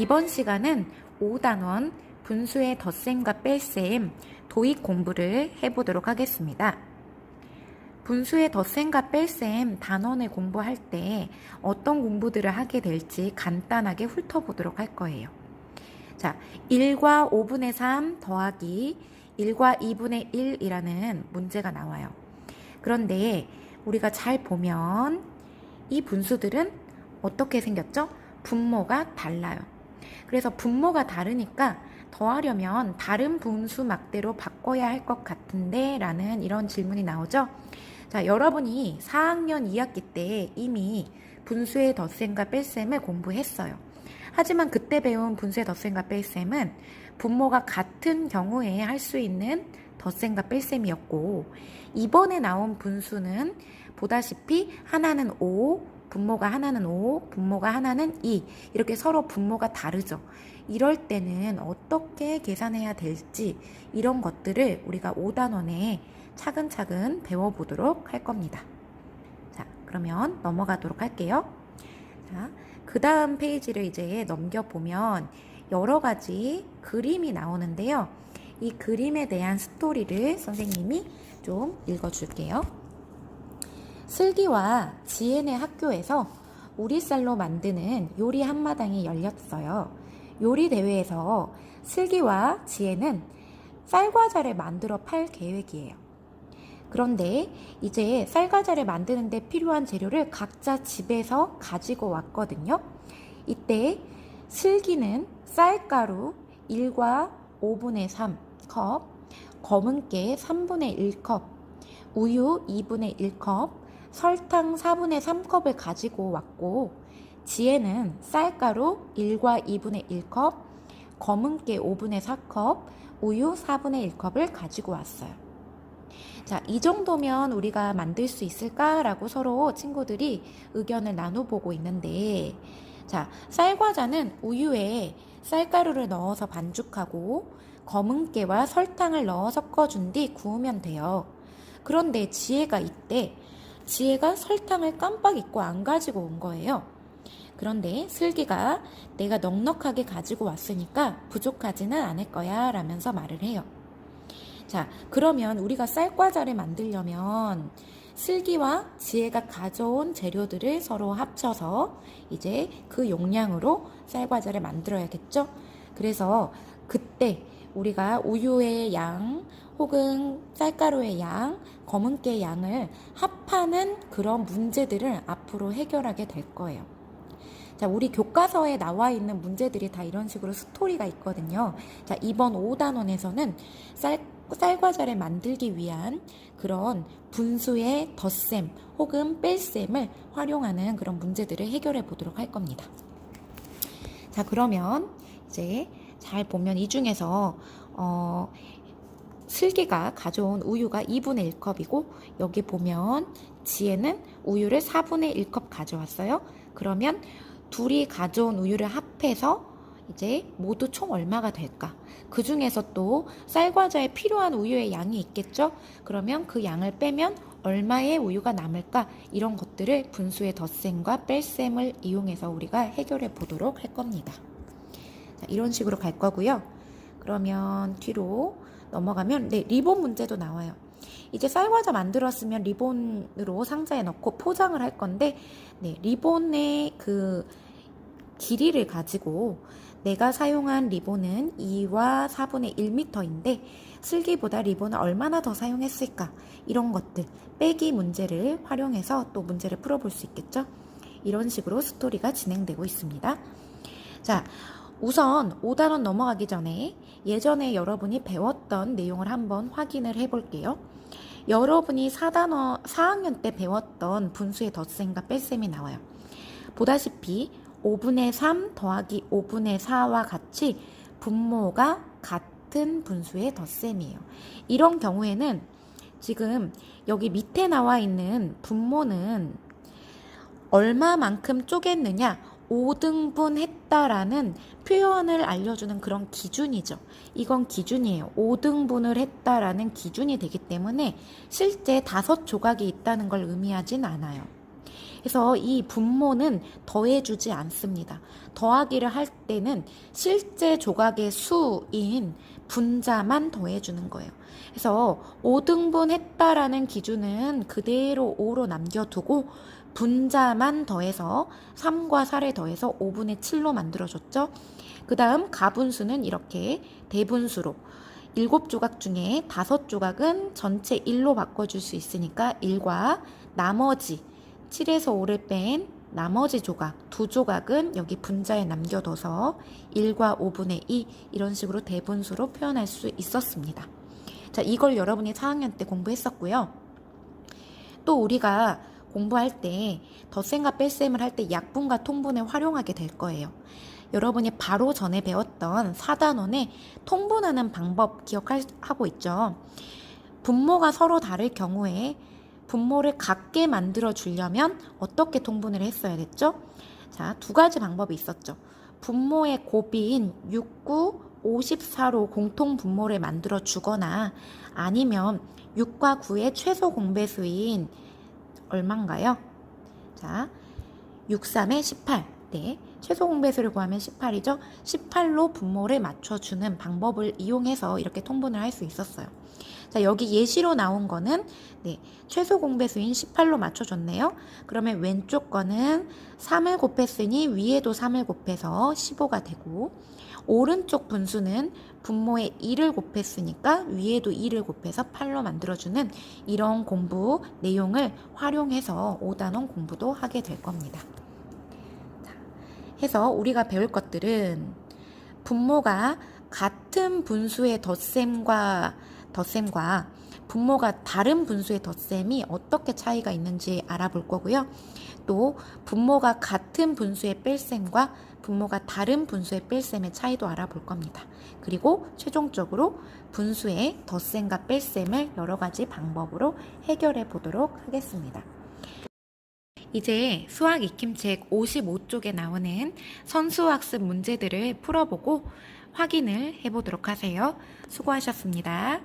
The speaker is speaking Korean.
이번 시간은 5단원 분수의 덧셈과 뺄셈 도입 공부를 해보도록 하겠습니다. 분수의 덧셈과 뺄셈 단원을 공부할 때 어떤 공부들을 하게 될지 간단하게 훑어보도록 할 거예요. 자, 1과 5분의 3 더하기 1과 2분의 1이라는 문제가 나와요. 그런데 우리가 잘 보면 이 분수들은 어떻게 생겼죠? 분모가 달라요. 그래서 분모가 다르니까 더하려면 다른 분수 막대로 바꿔야 할 것 같은데 라는 이런 질문이 나오죠. 자, 여러분이 4학년 2학기 때 이미 분수의 덧셈과 뺄셈을 공부했어요. 하지만 그때 배운 분수의 덧셈과 뺄셈은 분모가 같은 경우에 할 수 있는 덧셈과 뺄셈이었고 이번에 나온 분수는 보다시피 하나는 5, 분모가 하나는 5, 분모가 하나는 2 이렇게 서로 분모가 다르죠. 이럴 때는 어떻게 계산해야 될지 이런 것들을 우리가 5단원에 차근차근 배워보도록 할 겁니다. 자, 그러면 넘어가도록 할게요. 자, 그 다음 페이지를 이제 넘겨보면 여러 가지 그림이 나오는데요. 이 그림에 대한 스토리를 선생님이 좀 읽어줄게요. 슬기와 지혜네 학교에서 우리 쌀로 만드는 요리 한마당이 열렸어요. 요리 대회에서 슬기와 지혜는 쌀과자를 만들어 팔 계획이에요. 그런데 이제 쌀과자를 만드는데 필요한 재료를 각자 집에서 가지고 왔거든요. 이때 슬기는 쌀가루 1과 5분의 3컵, 검은깨 3분의 1컵, 우유 2분의 1컵, 설탕 4분의 3컵을 가지고 왔고, 지혜는 쌀가루 1과 2분의 1컵, 검은깨 5분의 4컵, 우유 4분의 1컵을 가지고 왔어요. 자, 이 정도면 우리가 만들 수 있을까라고 서로 친구들이 의견을 나눠보고 있는데, 자, 쌀과자는 우유에 쌀가루를 넣어서 반죽하고 검은깨와 설탕을 넣어 섞어준 뒤 구우면 돼요. 그런데 지혜가 이때 지혜가 설탕을 깜빡 잊고 안 가지고 온 거예요. 그런데 슬기가 내가 넉넉하게 가지고 왔으니까 부족하지는 않을 거야 라면서 말을 해요. 자, 그러면 우리가 쌀과자를 만들려면 슬기와 지혜가 가져온 재료들을 서로 합쳐서 이제 그 용량으로 쌀과자를 만들어야겠죠? 그래서 그때 우리가 우유의 양 혹은 쌀가루의 양, 검은깨 양을 합하는 그런 문제들을 앞으로 해결하게 될 거예요. 자, 우리 교과서에 나와 있는 문제들이 다 이런 식으로 스토리가 있거든요. 자, 이번 5단원에서는 쌀, 쌀과자를 만들기 위한 그런 분수의 덧셈 혹은 뺄셈을 활용하는 그런 문제들을 해결해 보도록 할 겁니다. 자, 그러면 이제 잘 보면 이 중에서 어, 슬기가 가져온 우유가 2분의 1컵이고 여기 보면 지혜는 우유를 4분의 1컵 가져왔어요. 그러면 둘이 가져온 우유를 합해서 이제 모두 총 얼마가 될까? 그 중에서 또 쌀과자에 필요한 우유의 양이 있겠죠? 그러면 그 양을 빼면 얼마의 우유가 남을까? 이런 것들을 분수의 덧셈과 뺄셈을 이용해서 우리가 해결해 보도록 할 겁니다. 자, 이런 식으로 갈 거고요. 그러면 뒤로 넘어가면 네, 리본 문제도 나와요. 이제 쌀과자 만들었으면 리본으로 상자에 넣고 포장을 할 건데 네, 리본의 그 길이를 가지고 내가 사용한 리본은 2와 4분의 1m인데 슬기보다 리본을 얼마나 더 사용했을까 이런 것들 빼기 문제를 활용해서 또 문제를 풀어볼 수 있겠죠 이런 식으로 스토리가 진행되고 있습니다 자 우선 5단원 넘어가기 전에 예전에 여러분이 배웠던 내용을 한번 확인을 해 볼게요. 여러분이 4단원 4학년 때 배웠던 분수의 덧셈과 뺄셈이 나와요. 보다시피 5분의 3 더하기 5분의 4와 같이 분모가 같은 분수의 덧셈이에요. 이런 경우에는 지금 여기 밑에 나와 있는 분모는 얼마만큼 쪼갰느냐 5등분 했다라는 표현을 알려주는 그런 기준이죠. 이건 기준이에요. 5등분을 했다라는 기준이 되기 때문에 실제 다섯 조각이 있다는 걸 의미하진 않아요. 그래서 이 분모는 더해주지 않습니다. 더하기를 할 때는 실제 조각의 수인 분자만 더해주는 거예요. 그래서 5등분 했다라는 기준은 그대로 5로 남겨두고 분자만 더해서 3과 4를 더해서 5분의 7로 만들어줬죠. 그 다음 가분수는 이렇게 대분수로 7조각 중에 5조각은 전체 1로 바꿔줄 수 있으니까 1과 나머지 7에서 5를 뺀 나머지 조각, 두 조각은 여기 분자에 남겨둬서 1과 5분의 2 이런 식으로 대분수로 표현할 수 있었습니다. 자, 이걸 여러분이 4학년 때 공부했었고요. 또 우리가 공부할 때 덧셈과 뺄셈을 할 때 약분과 통분을 활용하게 될 거예요. 여러분이 바로 전에 배웠던 4단원의 통분하는 방법 기억하고 있죠? 분모가 서로 다를 경우에 분모를 같게 만들어 주려면 어떻게 통분을 했어야 됐죠? 자, 두 가지 방법이 있었죠. 분모의 곱인 69, 54로 공통 분모를 만들어 주거나 아니면 6과 9의 최소 공배수인 얼마인가요? 자, 6, 3에 18. 네. 최소 공배수를 구하면 18이죠. 18로 분모를 맞춰주는 방법을 이용해서 이렇게 통분을 할 수 있었어요. 자, 여기 예시로 나온 거는 네, 최소 공배수인 18로 맞춰줬네요. 그러면 왼쪽 거는 3을 곱했으니 위에도 3을 곱해서 15가 되고 오른쪽 분수는 분모에 2를 곱했으니까 위에도 2를 곱해서 8로 만들어주는 이런 공부 내용을 활용해서 5단원 공부도 하게 될 겁니다. 자, 해서 우리가 배울 것들은 분모가 같은 분수의 덧셈과 덧셈과 분모가 다른 분수의 덧셈이 어떻게 차이가 있는지 알아볼 거고요. 또 분모가 같은 분수의 뺄셈과 분모가 다른 분수의 뺄셈의 차이도 알아볼 겁니다. 그리고 최종적으로 분수의 덧셈과 뺄셈을 여러 가지 방법으로 해결해 보도록 하겠습니다. 이제 수학 익힘책 55쪽에 나오는 선수학습 문제들을 풀어보고 확인을 해보도록 하세요. 수고하셨습니다.